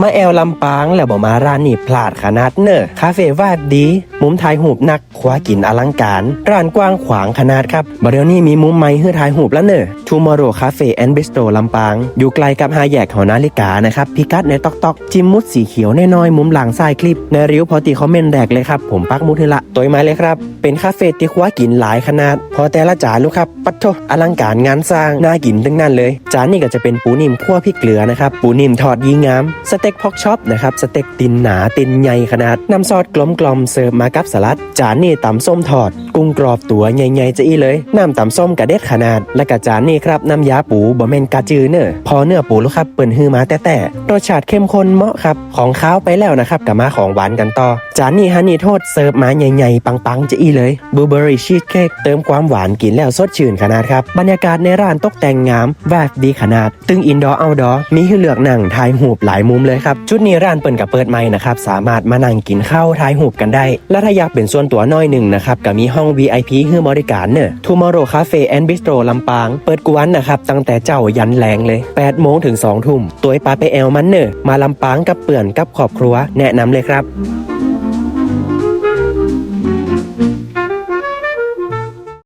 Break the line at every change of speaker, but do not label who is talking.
มาแอลลำปางแล้วบอกมาร้านนี่พลาดขนาดเนอะคาเฟ่วาดดี มุมถ่ายหูปนักคว้ากินอลังการ ร้านกว้างขวางขนาดครับบริเวณนี้มีมุมไม้ให้ถ่ายหูปแล้วเนอะ Tomorrow Cafe and Bistro ลำปาง อยู่ไกลกับหาแยกหอนาฬิกานะครับพิกัดในตอกตอกจิมมุดสีเขียวน้อยๆมุมหลังซ้ายคลิป ในริ้วพอตีคอมเมนต์แรกเลยครับผมปักมุดให้ละตัวมาเลยครับ เป็นคาเฟ่ที่คว้ากินหลายขนาด พอแต่ละจานลูกครับปัดโทอลังการงานสร้างน่ากินทั้งนั้นเลย จานนี้ก็จะเป็นปูนิ่มคั่วพริกเกลือนะครับปูนิ่มทอดยีงามสเต็กพอกช็อปนะครับสเต็กตินหนาตินใหญ่ขนาดน้ำซอสกลมกลมๆเสิร์ฟมากับสลัด จานนี้ตำส้มทอด กุ้งกรอบตัวใหญ่ๆจะอีเลยน้ำตำส้มกระเด็ดขนาด และกะจานนี้ครับน้ำยาปูบะเมนกาจือเนอพอเนื้อปูลูกครับเปิ่นฮือมาแต่แต่รสชาติเข้มข้นเหมาะครับของข้าวไปแล้วนะครับกับมาของหวานกันต่อ จานนี้ฮันนี่โทษเสิร์ฟมาใหญ่ๆปังๆจะอีเลยบลูเบอร์รี่ชีสเค้กเติมความหวานกินแล้วสดชื่นขนาดครับบรรยากาศในร้านตกแต่งงามแบบดีขนาด ตึงอินดอร์เอาดอรมีให้เลือกนั่งถ่ายหูปหลายมุมเลยครับชุดนี้ร้านเปิดกับเปิดใหม่นะครับ สามารถมานั่งกินข้าวท้ายหูบกันได้ และถ้าอยากเป็นส่วนตัวน้อยหนึ่งนะครับก็มีห้อง VIP ให้บริการเนอะ Tomorrow Cafe and Bistro ลำปาง เปิดกวนนะครับ ตั้งแต่เจ้ายันแรงเลย8โมงถึง2ทุ่มตัวปาไปแอลมันเนอะมาลำปางกับเปื่อนกับครอบครัว แนะนำเลยครับ